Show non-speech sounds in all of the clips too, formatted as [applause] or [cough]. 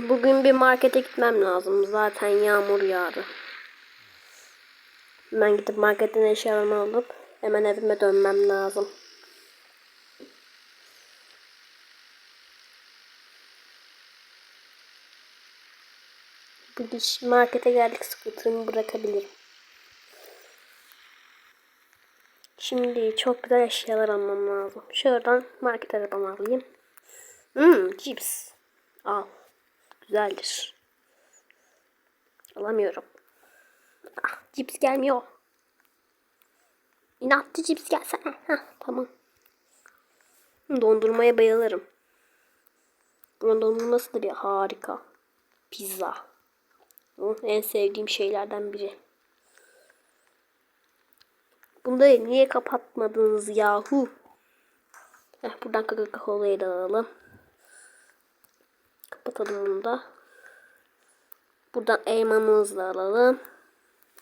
Bugün bir markete gitmem lazım. Zaten yağmur yağdı. Ben gidip marketten eşyalarımı alıp hemen evime dönmem lazım. Bugün markete geldik skuterımı bırakabilirim. Şimdi çok güzel eşyalar almam lazım. Şuradan market arabamı alayım. Hmm, cips. Al. Güzeldir. Alamıyorum. Ah, cips gelmiyor. İnatçı cips gelsene. Heh, tamam. Dondurmaya bayılırım. Dondurması da bir harika. Pizza. Hı, En sevdiğim şeylerden biri. Bunları niye kapatmadınız yahu? Heh, buradan Coca-Cola'yı da alalım. Kapatalım bunu da. Buradan elmamızı da alalım.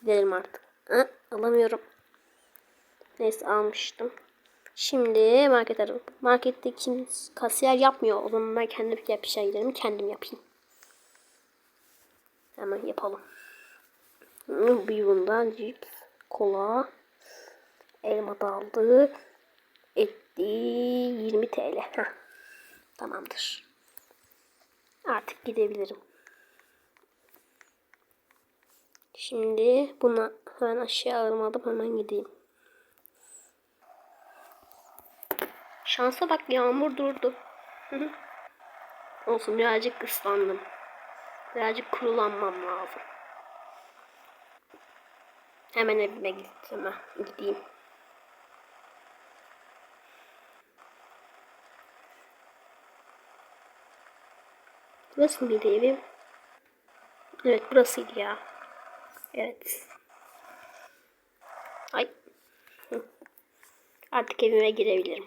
Gidelim artık. Ha, alamıyorum. Neyse almıştım. Şimdi market arıyorum. Markette kim kasiyer yapmıyor. O zaman ben kendim yapışa gidelim. Kendim yapayım. Hemen yapalım. Bir bundan cips, kola, elma da aldı. Etti 20 TL. Heh. Tamamdır. Artık gidebilirim. Şimdi buna hemen aşağı almadım hemen gideyim. Şansa bak yağmur durdu. Olsun birazcık ıslandım. Birazcık kurulanmam lazım. Hemen evime gittim. Gideyim. Burası mıydı evim? Evet burasıydı ya. Evet. Ay. Artık evime girebilirim.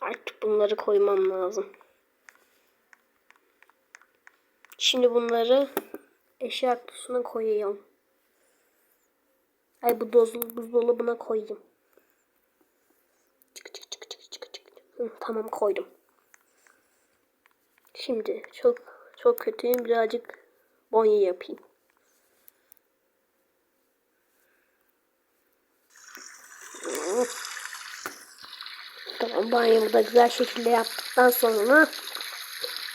Artık bunları koymam lazım. Şimdi bunları eşya kutusuna koyayım. Ay bu dozlu buzdolabına koyayım. Çık çık çık çık çık çık. Hı, tamam koydum. Şimdi çok çok kötüyüm. Birazcık banyo yapayım. Tamam banyomu da güzel şekilde yaptıktan sonra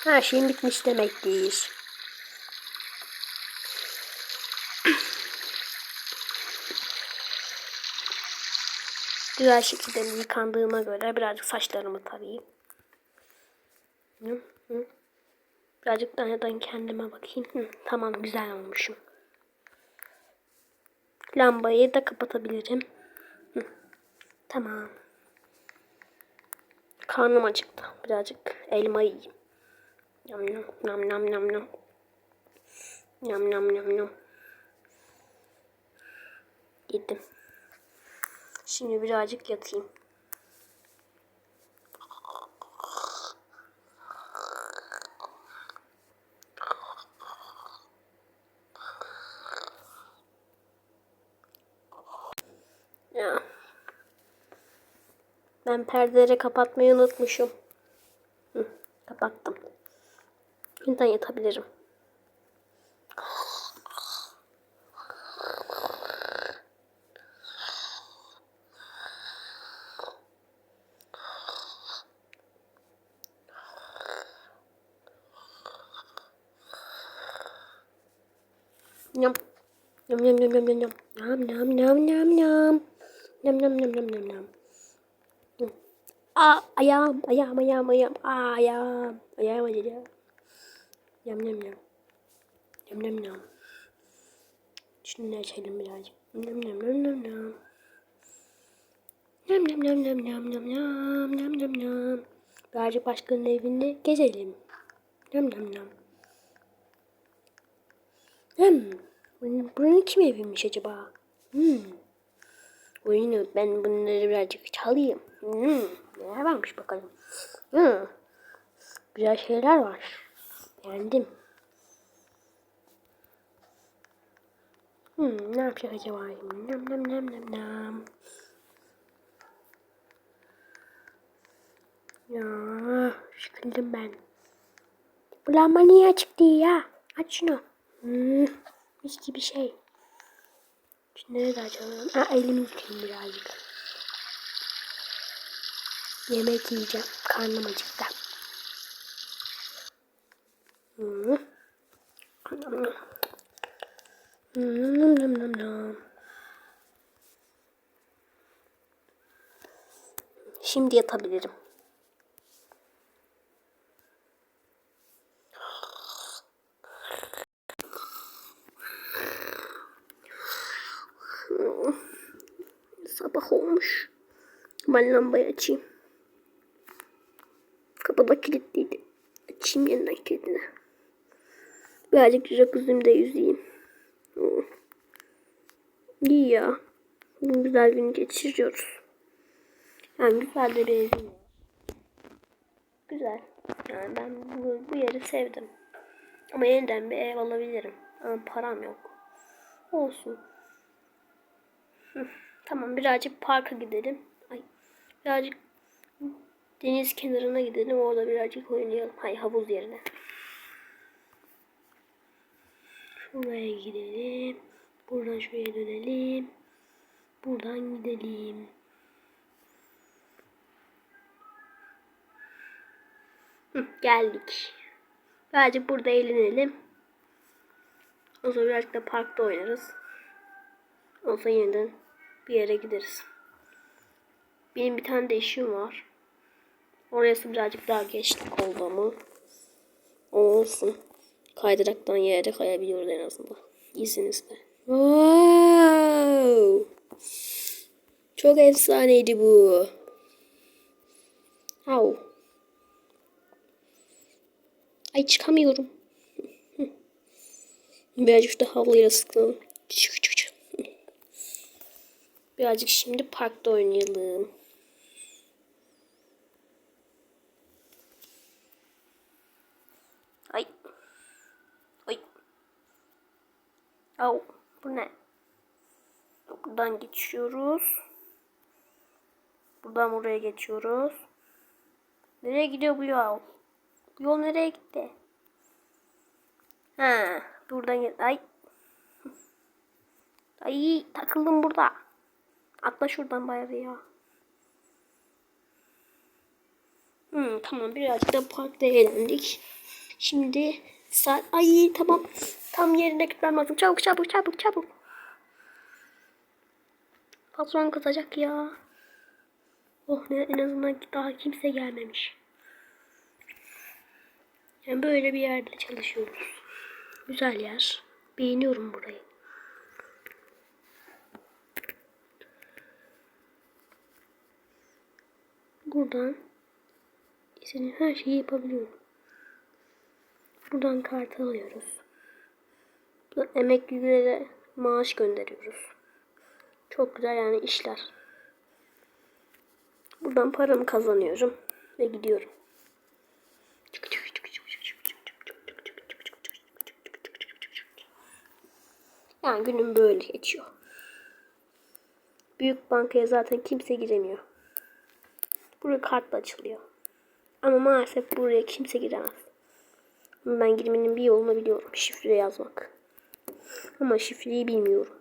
her şeyim bitmiş demektir. [clears throat] Güzel şekilde yıkandığıma göre birazcık saçlarımı tarayayım. Hı. Birazcık aynadan kendime bakayım. Hı, tamam güzel olmuşum. Lambayı da kapatabilirim. Hı, tamam. Karnım acıktı. Birazcık elma yiyeyim. Yam yam yam yam yam. Yam yam yam yam. Yedim. Şimdi birazcık yatayım. Ya. Ben perdeleri kapatmayı unutmuşum. Hı, kapattım. Yeniden yatabilirim. Yum. Yum yum yum yum yum yum. Yum yum yum yum yum. Yum yum yum yum yum yum. Aa ayağım ayağım ayağım ayağım Aa, ayağım ayağım acıdı. Yum yum yum. Yum yum yum. Şunu açalım birazcık. Yum yum yum yum yum. Yum yum yum yum yum yum yum yum yum yum. Birazcık başkanın evinde gezelim. Yum yum. Hmm. Bunun, bunun kim eviymiş acaba? Hmm. Oyunu ben bunları birazcık çalayım. Hmm. Neler varmış bakalım. Hmm. Güzel şeyler var. Beğendim. Hmm, ne yapacak acaba? Nam nam nam nam nam. Ya, sıkıldım ben. Bu lamba niye açık değil ya? Aç şunu. Hmm, mis gibi şey. Şimdi nerede açalım? Ha elimi yıkayayım birazcık. Yemek yiyeceğim. Karnım acıktı. Hmm. Hmm, nom nom nom. Şimdi yatabilirim. Sabah olmuş. Ben lambayı açayım. Kapıda kilitliydi. Açayım yeniden kilidini. Birazcık jacuzzi'mde yüzeyim. İyi ya. Bugün güzel gün geçiriyoruz. Yani güzel de bir. Güzel. Yani ben bu, bu yeri sevdim. Ama yeniden bir ev alabilirim. Ama param yok. Olsun. Hı, Tamam birazcık parka gidelim. Ay, birazcık deniz kenarına gidelim. Orada birazcık oynayalım. Hay havuz yerine. Şuraya gidelim. Buradan şuraya dönelim. Buradan gidelim. Hı, geldik. Birazcık burada eğlenelim. O zaman birazcık da parkta oynarız. Olsa yeniden bir yere gideriz. Benim bir tane de işim var. Orası birazcık daha geçtik oldu ama. Olsun. Kaydıraktan yere kayabiliyoruz en azından. İzninizle. Wow. Çok efsaneydi bu. Au. Ay çıkamıyorum. Birazcık da havluyla sıkılalım. Birazcık şimdi parkta oynayalım. Ay. Ay. Au. Bu ne? Buradan geçiyoruz. Buradan buraya geçiyoruz. Nereye gidiyor bu yol? Bu yol nereye gitti? Ha, buradan gel. Ay. Ay takıldım burada. Atla şuradan bari ya. Hmm, tamam birazcık da parkta eğlendik. Şimdi saat ay tamam tam yerine gitmem lazım. Çabuk çabuk çabuk çabuk. Patron kızacak ya. Oh ne en azından daha kimse gelmemiş. Yani böyle bir yerde çalışıyoruz. Güzel yer. Beğeniyorum burayı. Buradan istediğim her şeyi yapabiliyorum. Buradan kart alıyoruz. Emeklilere maaş gönderiyoruz. Çok güzel yani işler. Buradan paramı kazanıyorum ve gidiyorum. Yani günüm böyle geçiyor. Büyük bankaya zaten kimse giremiyor. Buraya kartla açılıyor. Ama maalesef buraya kimse giremez. Ben girmenin bir yolunu biliyorum. Şifre yazmak. Ama şifreyi bilmiyorum.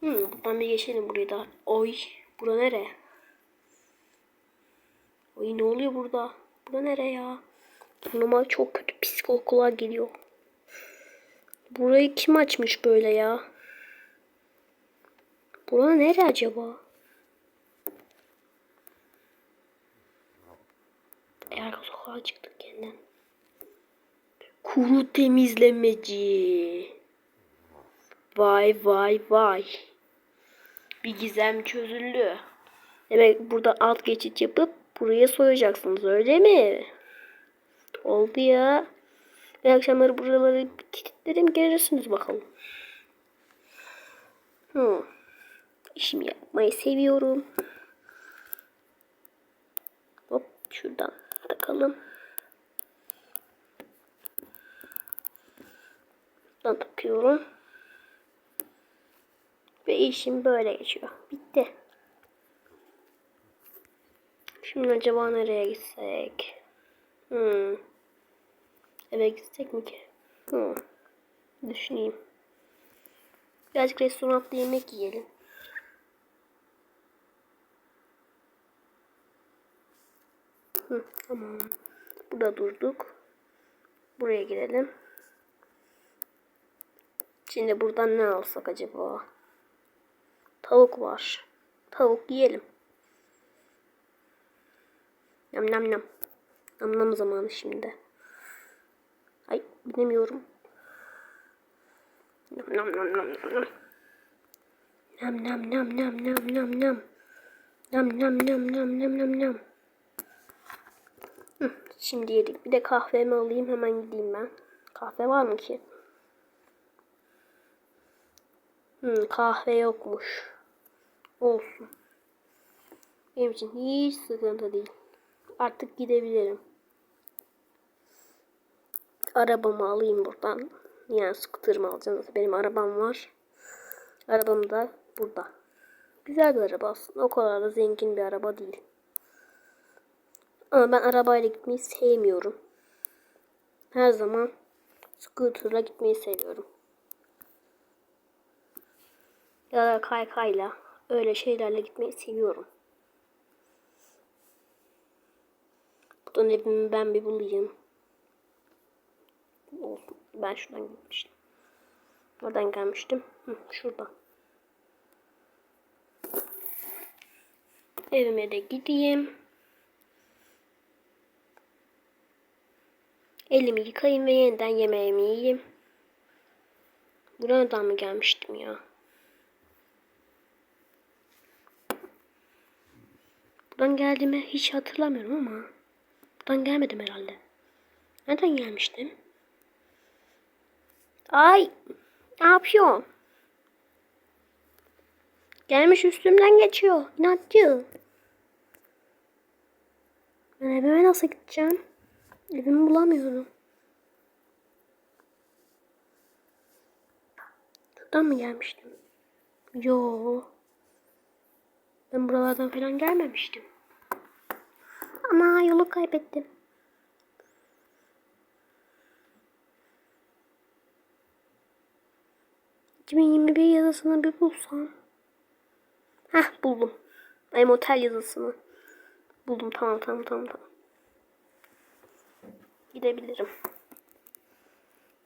Hmm, buradan bir geçelim buraya da. Oy, bura nere? Oy ne oluyor burada? Bura nere ya? Normal çok kötü pis kokular geliyor. Burayı kim açmış böyle ya? Bura nere acaba? Eğer sokağa çıktık yeniden. Kuru temizlemeci. Vay vay vay. Bir gizem çözüldü. Demek burada alt geçit yapıp buraya soyacaksınız öyle mi? Oldu ya. Ve akşamları buraları kilitlerim görürsünüz bakalım. Hmm. İşimi yapmayı seviyorum. Hop şuradan takalım. Buradan takıyorum. Ve işim böyle geçiyor. Bitti. Şimdi acaba nereye gitsek? Hmm. Eve gitsek mi ki? Hmm. Düşüneyim. Birazcık restoranda yemek yiyelim. Hı, tamam. Burada durduk. Buraya girelim. Şimdi buradan ne alsak acaba? Tavuk var. Tavuk yiyelim. Nam nam nam. Nam nam zamanı şimdi. Ay bilemiyorum. Nam nam nam nam nam nam. Nam nam nam nam nam nam nam. Nam nam nam nam nam nam Şimdi yedik. Bir de kahvemi alayım hemen gideyim ben. Kahve var mı ki? Hmm, kahve yokmuş. Olsun. Benim için hiç sıkıntı değil. Artık gidebilirim. Arabamı alayım buradan. Yani scooter'ımı alacağım. Benim arabam var. Arabam da burada. Güzel bir araba aslında. O kadar da zengin bir araba değil. Ama ben arabayla gitmeyi sevmiyorum. Her zaman scooter'la gitmeyi seviyorum. Ya da kaykayla öyle şeylerle gitmeyi seviyorum. Buradan evimi ben bir bulayım. Ben şuradan gitmiştim. Oradan gelmiştim. Hı, şuradan. Evime de gideyim. Elimi yıkayayım ve yeniden yemeğimi yiyeyim. Buradan mı gelmiştim ya? Buradan geldiğimi hiç hatırlamıyorum ama. Buradan gelmedim herhalde. Nereden gelmiştim? Ay! Ne yapıyor? Gelmiş üstümden geçiyor. İnatçı. Ben evime nasıl gideceğim? Evimi bulamıyorum. Şuradan mı gelmiştim? Yo. Ben buralardan falan gelmemiştim. Yolu kaybettim. ...2021 yazısını bir bulsam. Heh buldum. Ay motel yazısını. Buldum tamam tamam tamam tamam. Gidebilirim.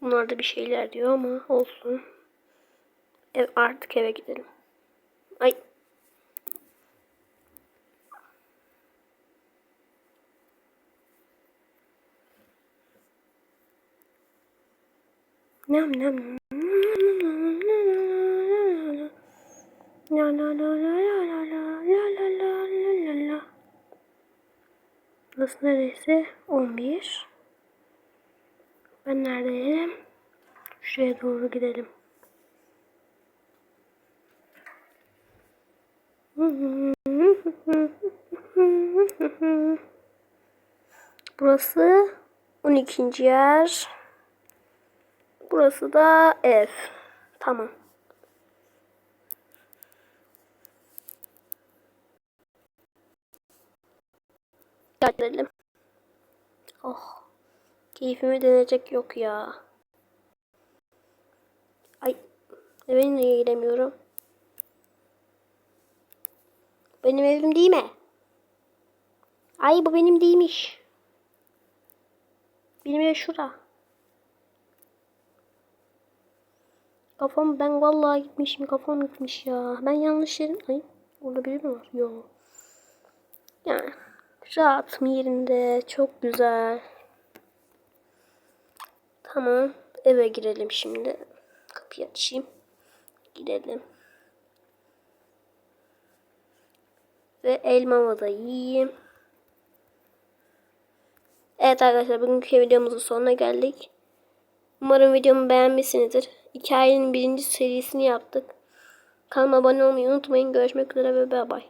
Bunlar da bir şeyler diyor ama olsun. Ev, artık eve gidelim. Ay. Nam nam. La la la la la la la la la la la la. Burası neresi? 11. Ben neredeyim? Şuraya doğru gidelim. Burası 12. yer. Burası da ev. Tamam. Gidelim. Oh. Keyfime denecek yok ya. Ay. Ben niye giremiyorum? Benim evim değil mi? Ay bu benim değilmiş. Benim ev şura. Kafam ben vallahi gitmişim kafam gitmiş ya. Ben yanlış yerim. Ay orada biri mi var? Yok. Yani rahatım yerinde. Çok güzel. Tamam. Eve girelim şimdi. Kapıyı açayım. Gidelim. Ve elmamı da yiyeyim. Evet arkadaşlar bugünkü videomuzun sonuna geldik. Umarım videomu beğenmişsinizdir. Hikayenin birinci serisini yaptık. Kanalıma abone olmayı unutmayın. Görüşmek üzere ve bay bay.